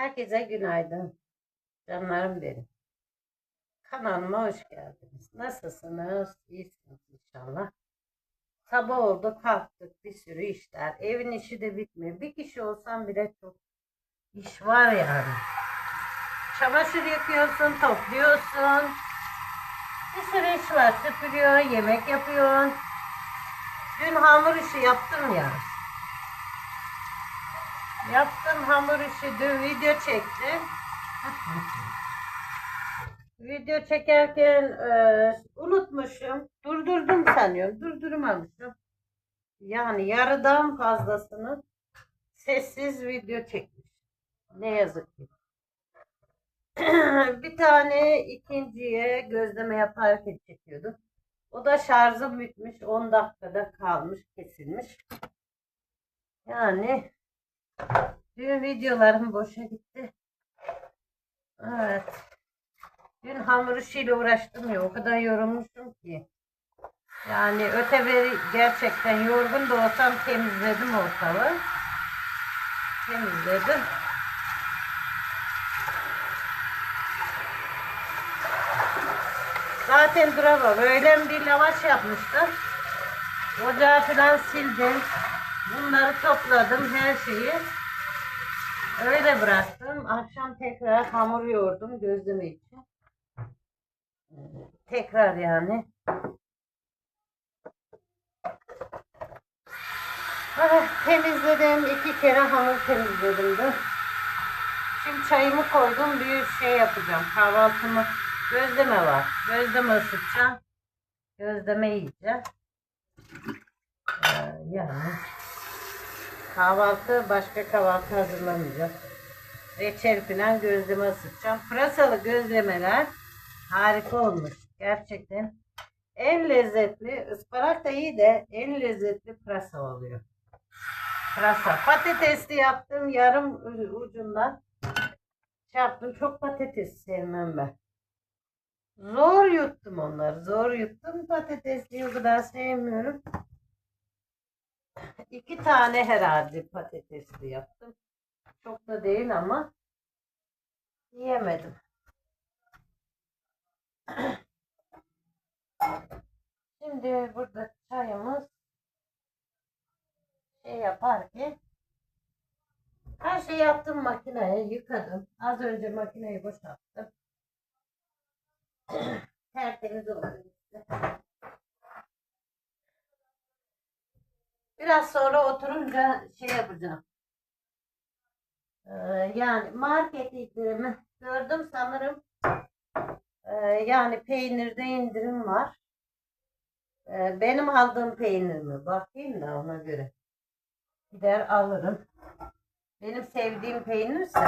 Herkese günaydın. Canlarım benim. Kanalıma hoş geldiniz. Nasılsınız? İyisiniz inşallah. Sabah oldu kalktık bir sürü işler. Evin işi de bitmiyor. Bir kişi olsam bile çok iş var yani. Çamaşır yıkıyorsun, topluyorsun. Bir sürü iş var. Süpürüyor, yemek yapıyorsun. Dün hamur işi yaptım ya. Yaptım hamur işi, dün video çektim. video çekerken e, unutmuşum. Durdurdum sanıyorum. Durdurmamışım. Yani yarıdan fazlasını sessiz video çekmiş. Ne yazık ki. bir tane ikinciye gözleme yaparken çekiyordum. O da şarjım bitmiş. 10 dakikada kalmış, kesilmiş. Yani Dün videolarım boşa gitti. Evet. Dün hamur işiyle uğraştım ya o kadar yorulmuşum ki. Yani öte beri gerçekten yorgun da olsam temizledim ortalığı. Temizledim. Zaten duramam. Öğlen bir lavaş yapmıştım. Ocağı falan sildim. Bunları topladım her şeyi. Öyle bıraktım. Akşam tekrar hamur yoğurdum gözleme için. Tekrar yani. Ah, temizledim. iki kere hamur temizledim de. Şimdi çayımı koydum. Bir şey yapacağım. Kahvaltımı gözleme var. Gözleme ısıtacağım. Gözleme yiyeceğim. Ee, yani kahvaltı başka kahvaltı hazırlamayacağım. Reçel falan gözleme ısıtacağım. Pırasalı gözlemeler harika olmuş. Gerçekten en lezzetli ıspanak da iyi de en lezzetli pırasa oluyor. Pırasa. Patatesli yaptım yarım ucundan. Şey. Çok patates sevmem ben. Zor yuttum onları. Zor yuttum. Patatesli o kadar sevmiyorum. İki tane herhalde patatesli yaptım. Çok da değil ama yiyemedim. Şimdi burada çayımız şey yapar ki her şeyi yaptım makineye yıkadım. Az önce makineyi boşalttım. Tertemiz oldu. Biraz sonra oturunca şey yapacağım. Ee, yani market indirimi gördüm sanırım. Ee, yani peynirde indirim var. Ee, benim aldığım peynir mi? Bakayım da ona göre. Gider alırım. Benim sevdiğim peynirse.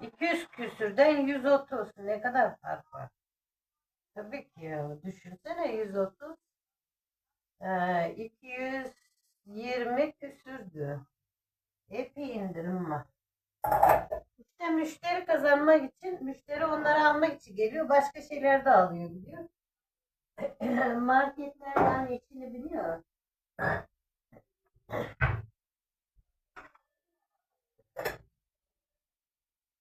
...200 küsürden 130. Ne kadar fark var? Tabii ki ya. Düşünsene 130. Ee, 220 küsürdü. Epey indirim var. İşte müşteri kazanmak için, müşteri onları almak için geliyor. Başka şeyler de alıyor biliyor. Marketlerden içini biliyor.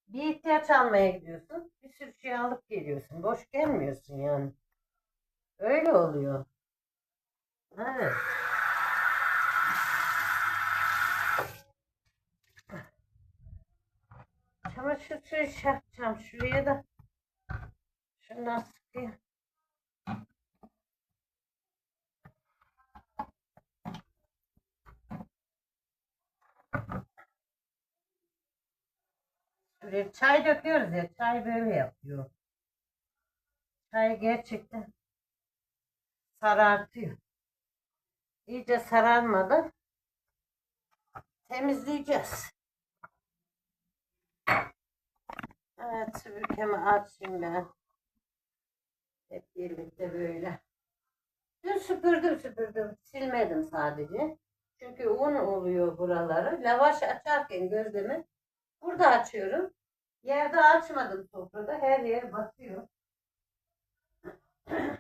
Bir ihtiyaç almaya gidiyorsun. Bir sürü şey alıp geliyorsun. Boş gelmiyorsun yani. Öyle oluyor. Evet. Çamaşır suyu yapacağım. Şuraya da şundan sıkayım. Şuraya çay döküyoruz ya. Çay böyle yapıyor. Çay gerçekten sarartıyor. İyice sararmadan temizleyeceğiz. Evet süpürgemi açayım ben. Hep birlikte böyle. Dün süpürdüm süpürdüm. Silmedim sadece. Çünkü un oluyor buraları. Lavaş açarken gözlemi burada açıyorum. Yerde açmadım sofrada. Her yer batıyor.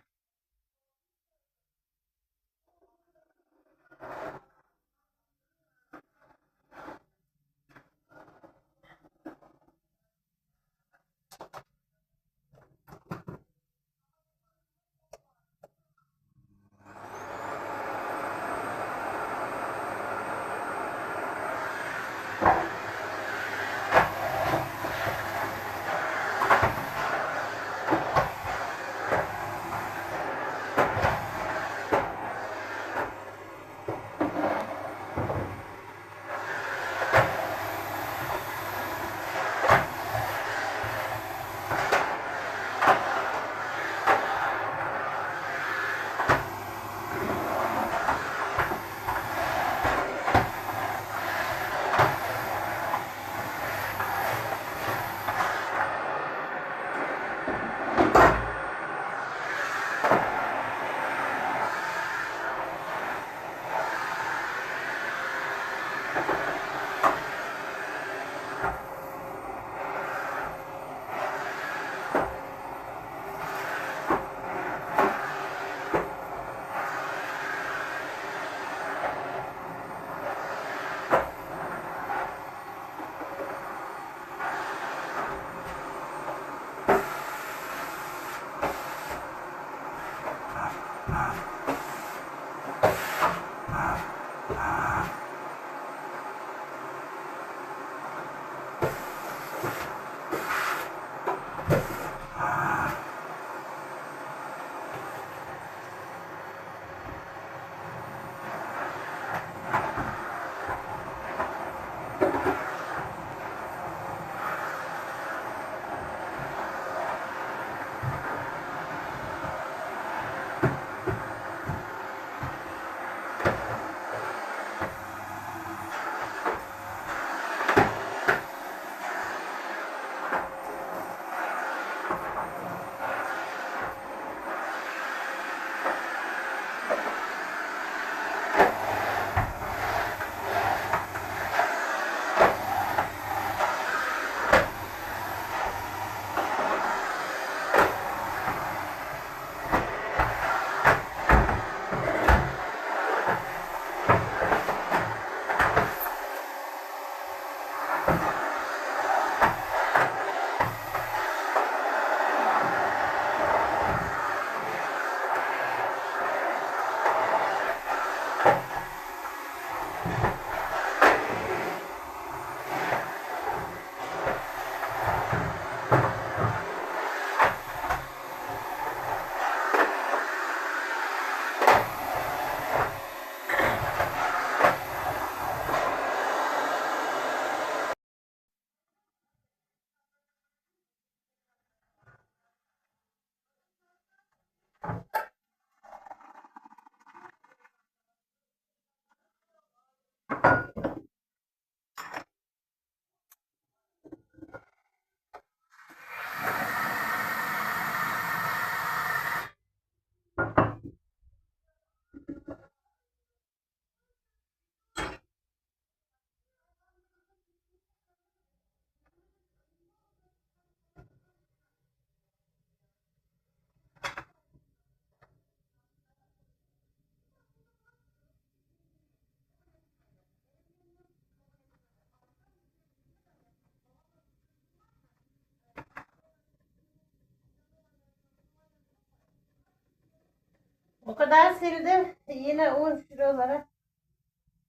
O kadar sildim. Yine un şuralara.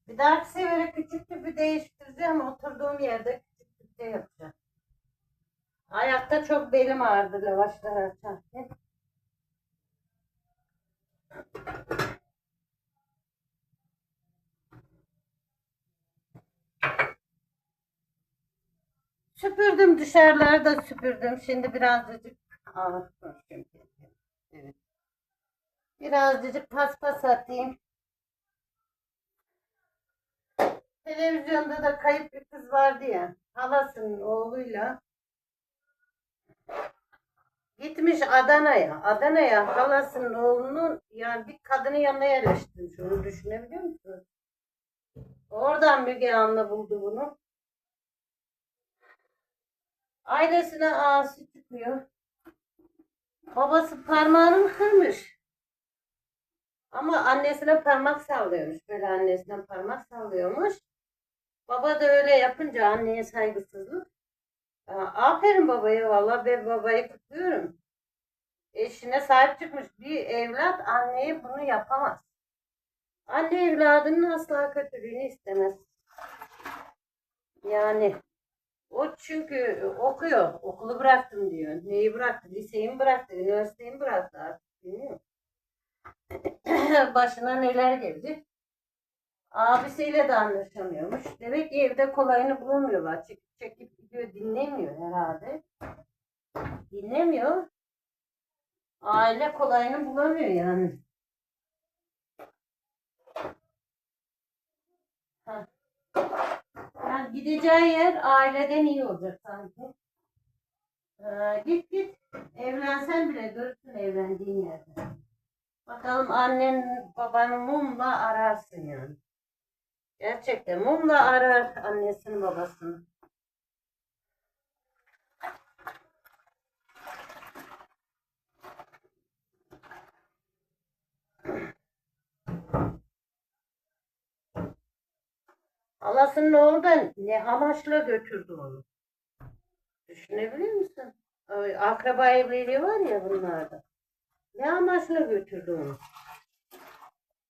Bir dahaki sefere küçük tüpü değiştireceğim. Oturduğum yerde küçük tüpte yapacağım. Ayakta çok belim ağrıdı lavaşlar açarken. Süpürdüm dışarıları da süpürdüm. Şimdi birazcık ağır konuşuyorum. Evet. Birazcık paspas atayım. Televizyonda da kayıp bir kız vardı ya. Halasının oğluyla. Gitmiş Adana'ya. Adana'ya halasının oğlunun yani bir kadının yanına yerleştirmiş. Onu düşünebiliyor musunuz? Oradan Müge Anlı buldu bunu. Ailesine ağası çıkıyor. Babası parmağını mı kırmış? Ama annesine parmak sallıyormuş. Böyle annesine parmak sallıyormuş. Baba da öyle yapınca anneye saygısızlık. Aferin babaya valla ben babayı kutluyorum. Eşine sahip çıkmış bir evlat anneye bunu yapamaz. Anne evladının asla kötülüğünü istemez. Yani o çünkü okuyor. Okulu bıraktım diyor. Neyi bıraktı? Liseyi mi bıraktı? Üniversiteyi mi bıraktı artık bilmiyorum. Başına neler geldi. Abisiyle de anlaşamıyormuş. Demek ki evde kolayını bulamıyorlar. Çekip çekip gidiyor dinlemiyor herhalde. Dinlemiyor. Aile kolayını bulamıyor yani. Yani gideceği yer aileden iyi olacak sanki. Ee, git git. Evlensen bile görürsün evlendiğin yerde. Bakalım annen babanı mumla ararsın yani. Gerçekten mumla arar annesini babasını. Halasının oğlu da ne amaçla götürdü onu. Düşünebiliyor musun? Ay, Akraba evliliği var ya bunlarda. Ne amaçla götürdü onu?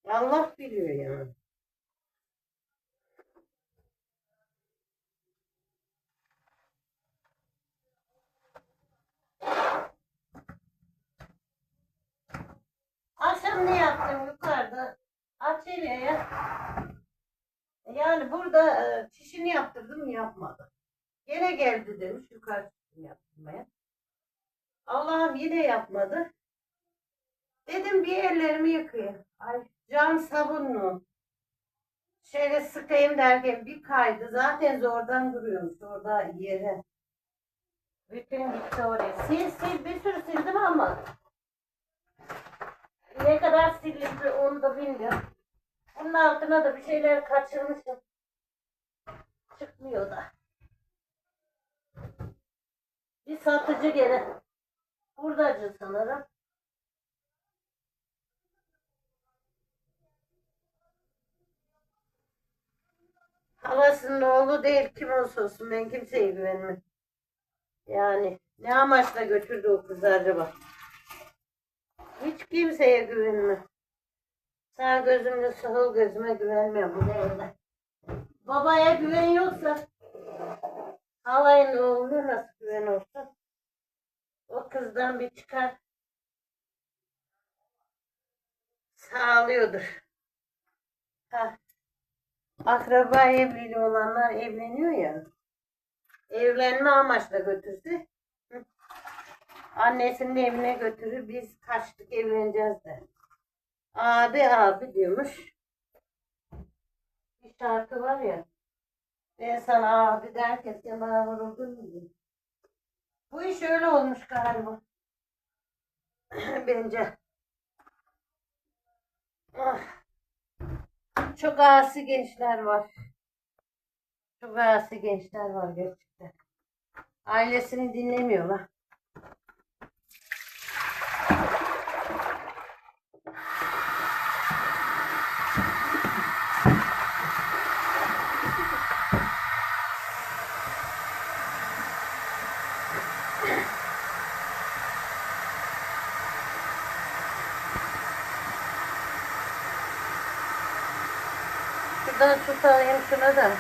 Allah biliyor yani. Akşam ne yaptım yukarıda? Açelya'ya. Yani burada e, çişini yaptırdım yapmadı. Gene geldi demiş yukarı çıktım yaptırmaya. Allah'ım yine yapmadı. Dedim bir ellerimi yıkayayım. Ay cam sabunlu. Şöyle sıkayım derken bir kaydı. Zaten zordan duruyormuş orada yere. Bütün gitti oraya. Sil sil bir sürü sildim ama ne kadar silindi onu da bilmiyorum. Bunun altına da bir şeyler kaçırmışım. Çıkmıyor da. Bir satıcı gene. Buradacı sanırım. Halasının oğlu değil kim olsa olsun ben kimseye güvenmem. Yani ne amaçla götürdü o kızı acaba? Hiç kimseye güvenmem. Sağ gözümle sol gözüme güvenmiyorum bu devirde. Babaya güven yoksa halayın oğluna nasıl güven olsun? O kızdan bir çıkar. Sağlıyordur. Ha. Akraba evliliği olanlar evleniyor ya. Evlenme amaçla götürse. hı. Annesinin evine götürür. Biz kaçtık evleneceğiz de. Abi abi diyormuş. Bir şarkı var ya. Ben sana abi derken sen bana vuruldun mu diye. Bu iş öyle olmuş galiba. Bence. Ah. Çok asi gençler var. Çok asi gençler var gerçekten. Ailesini dinlemiyorlar. Şuradan su alayım şuna da.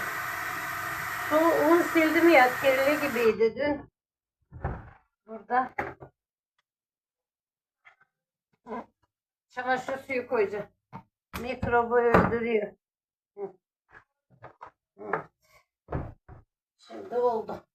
Su un sildim ya kirli gibiydi dün. Burada. Çamaşır suyu koyacağım. Mikrobu öldürüyor. Şimdi oldu.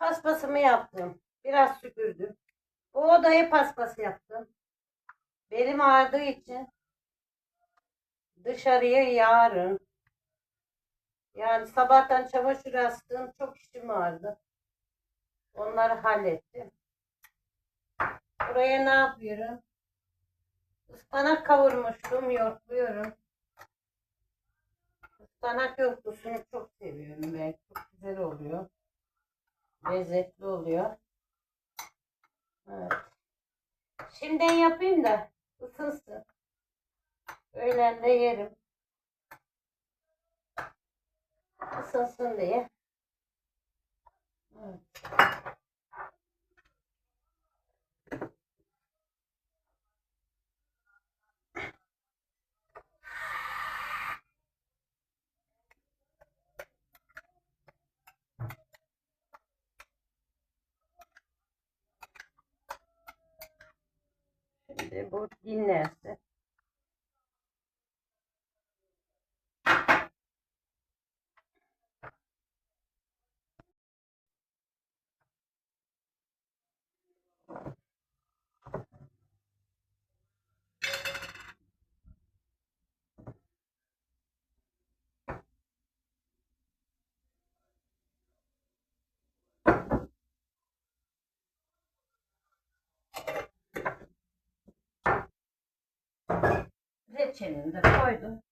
Paspasımı yaptım. Biraz süpürdüm. Bu odayı paspas yaptım. Belim ağrıdığı için dışarıya yarın yani sabahtan çamaşır astım. Çok işim vardı. Onları hallettim. Buraya ne yapıyorum? Ispanak kavurmuştum. Yoğurtluyorum. Ispanak yoğurtlusunu çok seviyorum ben. Çok güzel oluyor. Lezzetli oluyor. Evet. Şimdiden yapayım da ısınsın. Öğlen de yerim. Isınsın diye. Evet. Şimdi bu dinlensin. Reçelini de koydum.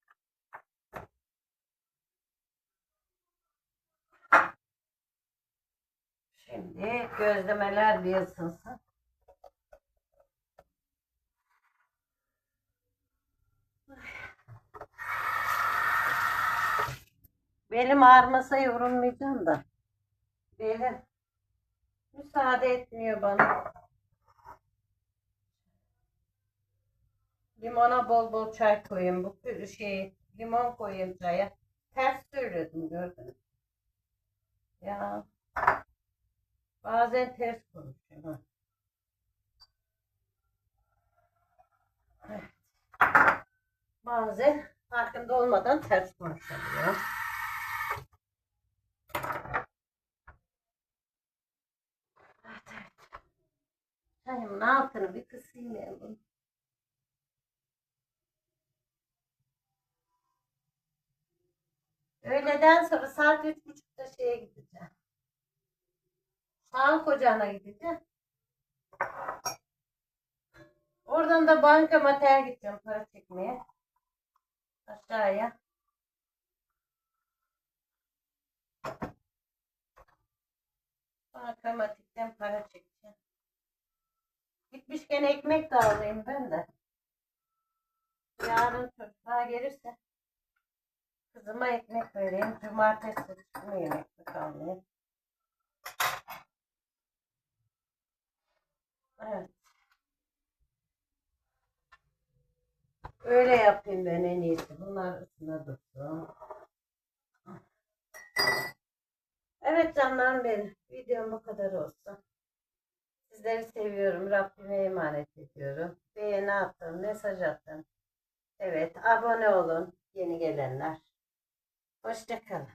Şimdi gözlemeler bir ısınsın. Belim ağrımasa yorulmayacağım da. Belim müsaade etmiyor bana. Limona bol bol çay koyayım. Bu şey limon koyayım çaya. Ters söyledim gördün mü? Ya bazen ters konuşuyorum. Bazen farkında olmadan ters konuşuyorum. Evet evet. Çayımın altını bir kısayım ben bunu. Öğleden sonra saat üç buçukta şeye gideceğim. Sağlık ocağına gideceğim. Oradan da banka mater gideceğim para çekmeye. Aşağıya. Bankamatikten para çekeceğim. Gitmişken ekmek de alayım ben de. Yarın çocuklar gelirse Kızıma ekmek vereyim. Cumartesi çıkmıyor ekmek almayayım. Evet. Öyle yapayım ben en iyisi. Bunlar ısına dursun. Evet canlarım benim. Videom bu kadar olsun. Sizleri seviyorum. Rabbime emanet ediyorum. Beğeni atın, mesaj atın. Evet, abone olun yeni gelenler. Hoşçakalın.